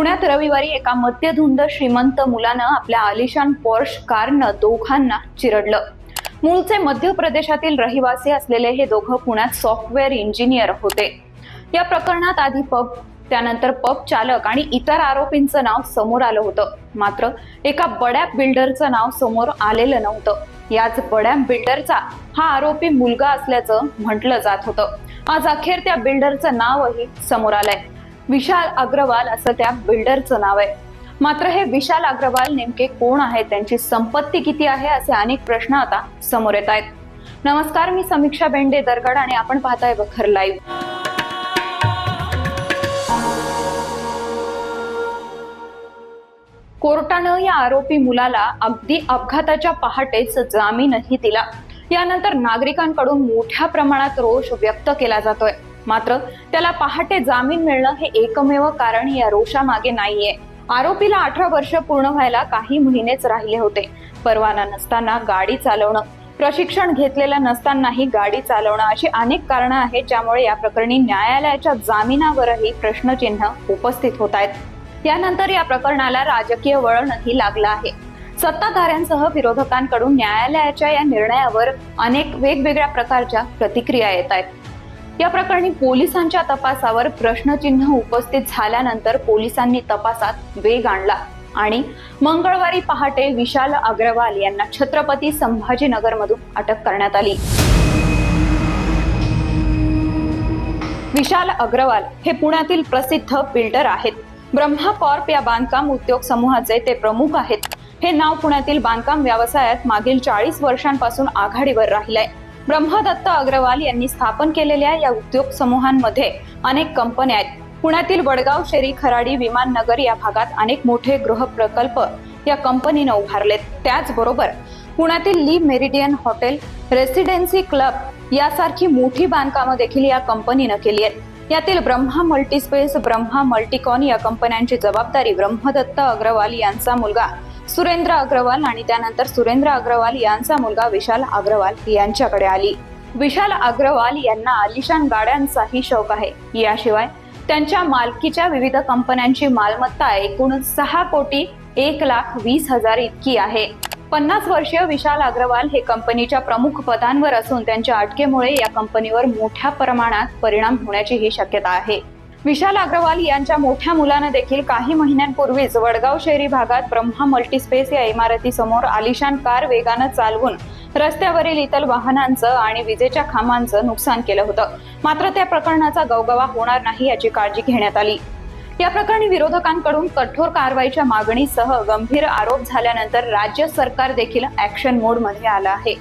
पुण्यात रविवारी एका मद्यधुंद श्रीमंत मुलानं आपल्या आलिशान पॉर्श कारनं दोघांना चिरडलं. मूळचे मध्य प्रदेशातील रहिवासी असलेले हे दोघं पुण्यात सॉफ्टवेअर इंजिनियर होते. या प्रकरणात आधी पब त्यानंतर पब चालक आणि इतर आरोपींचं नाव समोर आलं होतं. मात्र एका बड्या बिल्डरचं नाव समोर आलेलं नव्हतं. याच बड्या बिल्डरचा हा आरोपी मुलगा असल्याचं म्हटलं जात होतं. आज अखेर त्या बिल्डरचं नावही समोर आलंय. विशाल अग्रवाल असं त्या बिल्डरचं नाव आहे. मात्र हे विशाल अग्रवाल नेमके कोण आहेत? त्यांची संपत्ती किती आहे? असे अनेक प्रश्न आता समोर येत आहेत. नमस्कार मी समीक्षा बेंडे दरगड आणि आपण पाहताय बखर लाईव्ह कोर्टानं या आरोपी मुलाला अगदी अपघाताच्या पहाटेच जामीनही दिला. यानंतर नागरिकांकडून मोठ्या प्रमाणात रोष व्यक्त केला जातोय. मात्र त्याला पहाटे जामीन मिळणं हे एकमेव कारण या रोषामागे नाहीये. आरोपीला अठरा वर्ष पूर्ण व्हायला काही महिनेच राहिले होते. परवाना नसताना गाडी चालवणं प्रशिक्षण घेतलेलं नसतानाही गाडी चालवणं अशी अनेक कारणं आहेत ज्यामुळे या प्रकरणी न्यायालयाच्या जामिनावरही प्रश्नचिन्ह उपस्थित होत आहेत. यानंतर या प्रकरणाला राजकीय वळणही लागलं आहे. सत्ताधाऱ्यांसह विरोधकांकडून न्यायालयाच्या या निर्णयावर अनेक वेगवेगळ्या प्रकारच्या प्रतिक्रिया येत आहेत. या प्रकरणी पोलिसांच्या तपासावर प्रश्नचिन्ह उपस्थित झाल्यानंतर पोलिसांनी तपासात वेग आणला. आणि मंगळवारी पहाटे विशाल अग्रवाल यांना छत्रपती संभाजीनगरमधून अटक करण्यात आली. विशाल अग्रवाल हे पुण्यातील प्रसिद्ध बिल्डर आहेत. ब्रह्मा कॉर्प या बांधकाम उद्योग समूहाचे ते प्रमुख आहेत. हे नाव पुण्यातील बांधकाम व्यवसायात मागील चाळीस वर्षांपासून आघाडीवर राहिलंय. ब्रह्मदत्त अग्रवाल यांनी स्थापन केलेल्या या उद्योग समूहांमध्ये अनेक कंपन्या आहेत. पुण्यातील वडगाव शेरी खराडी विमान नगर या भागात अनेक मोठे गृह प्रकल्प या कंपनीनं उभारलेत. त्याचबरोबर पुण्यातील Le Meridien hotel residency club यासारखी मोठी बांधकामं देखील या कंपनीनं केली आहेत. यातील ब्रह्मा मल्टीस्पेस ब्रह्मा मल्टीकॉन या कंपन्यांची जबाबदारी ब्रह्मदत्त अग्रवाल यांचा मुलगा सुरेंद्र अग्रवाल आणि त्यानंतर सुरेंद्र अग्रवाल यांचा मुलगा विशाल अग्रवाल यांच्याकडे आली. विशाल अग्रवाल यांना आलिशान गाड्यांचाही शौक आहे. याशिवाय त्यांच्या मालकीच्या विविध कंपन्यांची मालमत्ता एकूण सहा कोटी एक लाख वीस हजार इतकी आहे. पन्नास वर्षीय विशाल अग्रवाल हे कंपनीच्या प्रमुख पदांवर असून त्यांच्या अटकेमुळे या कंपनीवर मोठ्या प्रमाणात परिणाम होण्याची ही शक्यता आहे. विशाल अग्रवाल यांच्या मोठ्या मुलानं देखील काही महिन्यांपूर्वीच वडगाव शहरी भागात ब्रह्मा मल्टीस्पेस या इमारतीसमोर आलिशान कार वेगानं चालवून रस्त्यावरील इतर वाहनांचं आणि विजेच्या खांबांचं नुकसान केलं होतं. मात्र त्या प्रकरणाचा गवगवा होणार नाही याची काळजी घेण्यात आली. या प्रकरणी विरोधकांकडून कठोर कारवाईच्या मागणीसह गंभीर आरोप झाल्यानंतर राज्य सरकार देखील ऍक्शन मोडमध्ये आलं आहे.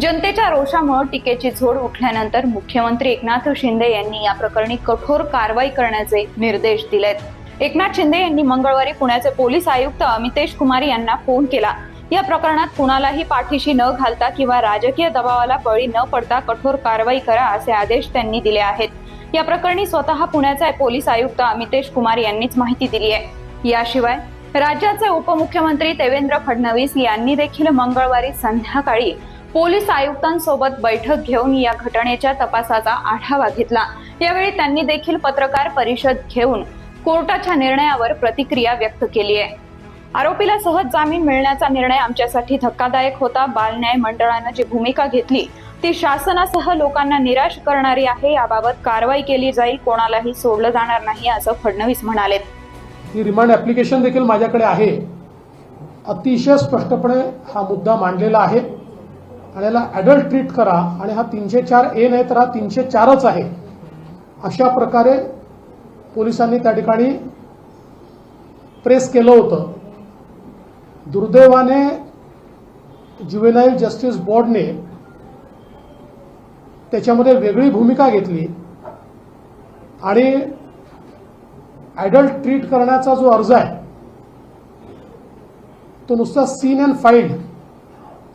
जनतेच्या रोषामुळे टीकेची झोड उठल्यानंतर मुख्यमंत्री एकनाथ शिंदे यांनी या प्रकरणी कठोर कारवाई करण्याचे निर्देश दिलेत. एकनाथ शिंदे यांनी मंगळवारी पुण्याचे पोलीस आयुक्त अमितेश कुमार यांना फोन केला. या प्रकरणात कुणालाही पाठीशी न घालता किंवा राजकीय दबावाला बळी न पडता कठोर कारवाई करा असे आदेश त्यांनी दिले आहेत. या प्रकरणी स्वतः पुण्याचे पोलीस आयुक्त अमितेश कुमार यांनीच माहिती दिली आहे. याशिवाय राज्याचे उपमुख्यमंत्री देवेंद्र फडणवीस यांनी देखील मंगळवारी संध्याकाळी पोलीस आयुक्तांसोबत बैठक घेऊन या घटनेच्या तपासाचा आढावा घेतला. यावेळी त्यांनी देखील पत्रकार परिषद घेऊन कोर्टाच्या निर्णयावर प्रतिक्रिया व्यक्त केली आहे. आरोपीला सहज जामीन मिळण्याचा निर्णय आमच्यासाठी धक्कादायक होता. बाल न्याय मंडळानं जी भूमिका घेतली ती शासनासह लोकांना निराश करणारी आहे. याबाबत कारवाई केली जाईल. कोणालाही सोडलं जाणार नाही असं फडणवीस म्हणाले. ही रिमांड ॲप्लिकेशन देखील माझ्याकडे आहे. अतिशय स्पष्टपणे हा मुद्दा मांडलेला आहे. आणि याला ॲडल्ट ट्रीट करा. आणि हा तीनशे चार ए नाही तर हा तीनशे चारच आहे. अशा प्रकारे पोलिसांनी त्या ठिकाणी प्रेस केलं होतं. दुर्दैवाने ज्युवेनाईल जस्टिस बोर्डने त्याच्यामध्ये वेगळी भूमिका घेतली. आणि ॲडल्ट ट्रीट करण्याचा जो अर्ज आहे तो नुसता सीन अँड फाईल्ड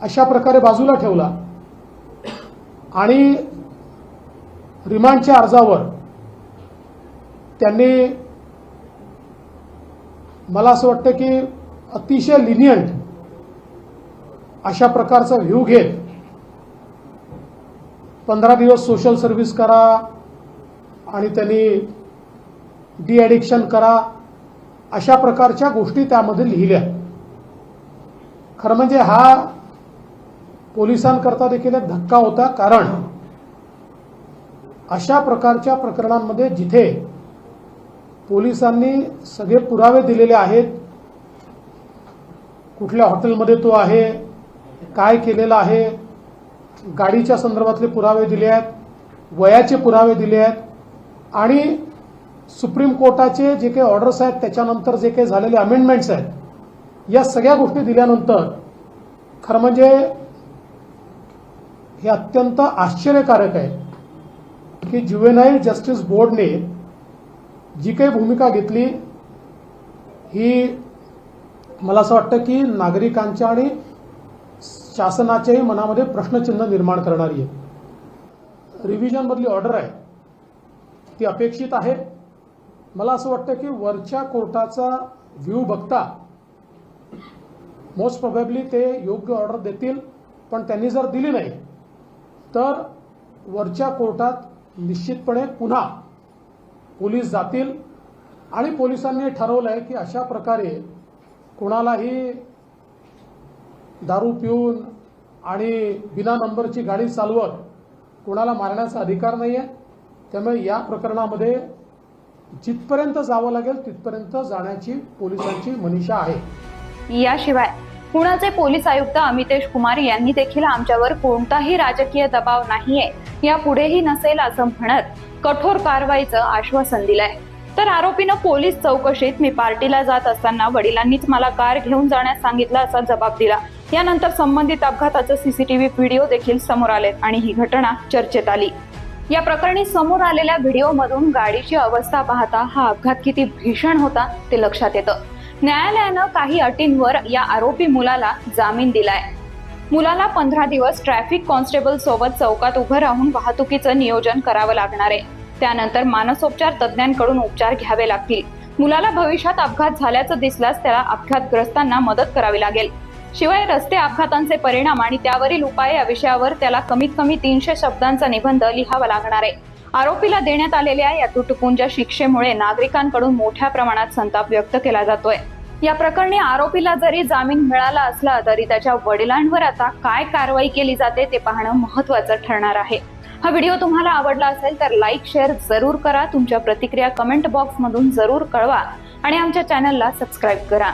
अशा प्रकारे बाजूला ठेवला. आणि रिमांडच्या अर्जावर त्यांनी मला असं वाटतं की अतिशय लिनियंट अशा प्रकारचा व्ह्यू घेत पंधरा दिवस सोशल सर्व्हिस करा आणि त्यांनी डी ॲडिक्शन करा अशा प्रकारच्या गोष्टी त्यामध्ये लिहिल्या. खरं म्हणजे हा पोलिसांकरता देखील एक धक्का होता कारण अशा प्रकारच्या प्रकरणांमध्ये जिथे पोलिसांनी सगळे पुरावे दिलेले आहेत कुठल्या हॉटेलमध्ये तो आहे काय केलेलं आहे गाडीच्या संदर्भातले पुरावे दिले आहेत वयाचे पुरावे दिले आहेत आणि सुप्रीम कोर्टाचे जे काही ऑर्डर्स आहेत त्याच्यानंतर जे काही झालेले अमेंडमेंट्स आहेत या सगळ्या गोष्टी दिल्यानंतर खरं म्हणजे हे अत्यंत आश्चर्यकारक आहे की ज्युवेनाईल जस्टिस बोर्डने जी काही भूमिका घेतली ही मला असं वाटतं की नागरिकांच्या आणि शासनाच्याही मनामध्ये प्रश्नचिन्ह निर्माण करणारी आहे. रिव्हिजनमधली ऑर्डर आहे. ती अपेक्षित आहे. मला असं वाटतं की वरच्या कोर्टाचा व्ह्यू बघता मोस्ट प्रोबेबली ते योग्य ऑर्डर देतील पण त्यांनी जर दिली नाही तर वरच्या कोर्टात निश्चितपणे पुन्हा पोलीस जातील. आणि पोलिसांनी ठरवलं आहे की अशा प्रकारे कुणालाही दारू पिऊन आणि बिना नंबरची गाडी चालवत कुणाला मारण्याचा अधिकार नाही आहे त्यामुळे या प्रकरणामध्ये जिथपर्यंत जावं लागेल तिथपर्यंत जाण्याची पोलिसांची मनीषा आहे. याशिवाय पुण्याचे पोलीस आयुक्त अमितेश कुमार यांनी देखील आमच्यावर कोणताही राजकीय दबाव नाहीये. यापुढेही नसेल असं म्हणत कठोर कारवाईचं आश्वासन दिलंय. तर आरोपीनं पोलीस चौकशीत मी पार्टीला जात असताना वडिलांनीच मला कार घेऊन जाण्यास सांगितलं असा जबाब दिला. यानंतर संबंधित अपघाताचे सीसीटीव्ही व्हिडिओ देखील समोर आले आणि ही घटना चर्चेत आली. या प्रकरणी समोर आलेल्या व्हिडिओमधून गाडीची अवस्था पाहता हा अपघात किती भीषण होता ते लक्षात येतं. न्यायालयानं काही अटींवर या आरोपी मुलाला जामीन दिलाय. मुलाला पंधरा दिवस ट्रॅफिक कॉन्स्टेबल सोबत चौकात उभं राहून वाहतुकीचं नियोजन करावं लागणार आहे. त्यानंतर मानसोपचार तज्ज्ञांकडून उपचार घ्यावे लागतील. मुलाला भविष्यात अपघात झाल्याचं दिसल्यास त्याला अपघातग्रस्तांना मदत करावी लागेल. शिवाय रस्ते अपघातांचे परिणाम आणि त्यावरील उपाय या विषयावर त्याला कमीत कमी तीनशे शब्दांचा निबंध लिहावा लागणार आहे. आरोपीला देण्यात आलेल्या या तुटपुंच्या शिक्षेमुळे नागरिकांकडून मोठ्या प्रमाणात संताप व्यक्त केला जातोय. या प्रकरणी आरोपीला जरी जामीन मिळाला असला तरी त्याच्या वडिलांवर आता काय कारवाई केली जाते ते पाहणं महत्वाचं ठरणार आहे. हा व्हिडिओ तुम्हाला आवडला असेल तर लाईक शेअर जरूर करा. तुमच्या प्रतिक्रिया कमेंट बॉक्समधून जरूर कळवा आणि आमच्या चॅनलला सबस्क्राईब करा.